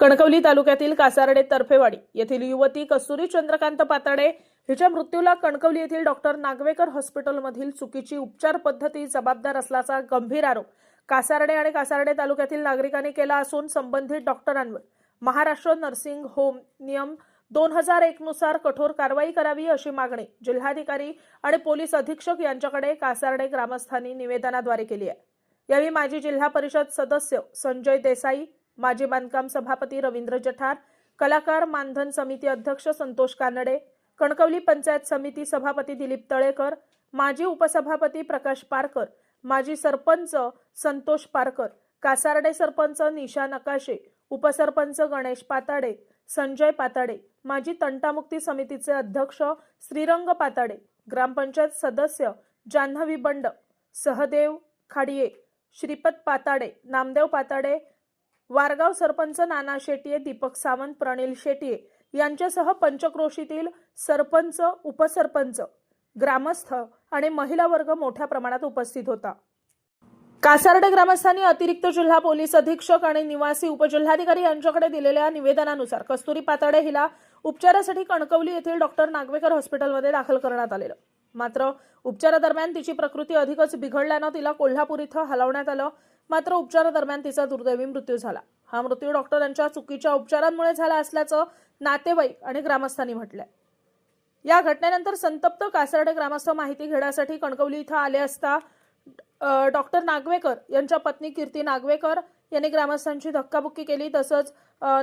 कणकवली तालुक्यातील कासारडे तर्फेवाडी येथील युवती कस्तुरी चंद्रकांत पाताडे हिच्या मृत्यूला कणकवली येथील डॉक्टर नागवेकर हॉस्पिटलमधील चुकीची उपचार पद्धती जबाबदार असल्याचा गंभीर आरोप कासारडे आणि कासारडे तालुक्यातील नागरिकांनी केला असून संबंधित डॉक्टरांवर महाराष्ट्र नर्सिंग होम नियम दोन हजार एक नुसार कठोर कारवाई करावी अशी मागणी जिल्हाधिकारी आणि पोलीस अधीक्षक यांच्याकडे कासारडे ग्रामस्थांनी निवेदनाद्वारे केली आहे. यावेळी माजी जिल्हा परिषद सदस्य संजय देसाई माजी बांधकाम सभापती रवींद्र जठार कलाकार मानधन समिती अध्यक्ष संतोष कानडे कणकवली पंचायत समिती सभापती दिलीप तळेकर माजी उपसभापती प्रकाश पारकर माजी सरपंच संतोष पारकर कासारडे सरपंच निशा नकाशे उपसरपंच गणेश पाताडे संजय पाताडे माजी तंटामुक्ती समितीचे अध्यक्ष श्रीरंग पाताडे ग्रामपंचायत सदस्य जान्हवी बंड सहदेव खाडिये श्रीपत पाताडे नामदेव पाताडे वारगाव सरपंच नाना शेटये दीपक सावंत प्रणील शेटये यांच्यासह पंचक्रोशीतील सरपंच उपसरपंच ग्रामस्थ आणि महिला वर्ग मोठ्या प्रमाणात उपस्थित होता. कासारडे ग्रामस्थांनी अतिरिक्त जिल्हा पोलीस अधीक्षक आणि निवासी उपजिल्हाधिकारी यांच्याकडे दिलेल्या निवेदनानुसार कस्तुरी पाताडे हिला उपचारासाठी कणकवली येथील डॉक्टर नागवेकर हॉस्पिटलमध्ये दाखल करण्यात आलेलं. मात्र उपचारादरम्यान तिची प्रकृती अधिकच बिघडल्यानं तिला कोल्हापूर इथं हलवण्यात आलं. मात्र उपचारादरम्यान तिचा दुर्दैवी मृत्यू झाला. हा मृत्यू डॉक्टरांच्या चुकीच्या उपचारांमुळे झाला असल्याचं नातेवाईक आणि ग्रामस्थांनी म्हटलंय. या घटनेनंतर संतप्त कासारडे ग्रामस्थ माहिती घेण्यासाठी कणकवली इथं आले असता डॉक्टर नागवेकर यांच्या पत्नी कीर्ती नागवेकर यांनी ग्रामस्थांची धक्काबुक्की केली तसंच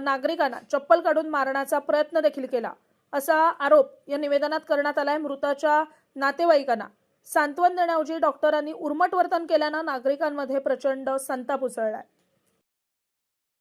नागरिकांना चप्पल काढून मारण्याचा प्रयत्न देखील केला असा आरोप या निवेदनात करण्यात आलाय. मृताच्या नातेवाईकांना. सांत्वन देण्याऐवजी डॉक्टरांनी उर्मट वर्तन केल्यानं नागरिकांमध्ये प्रचंड संताप उसळलाय.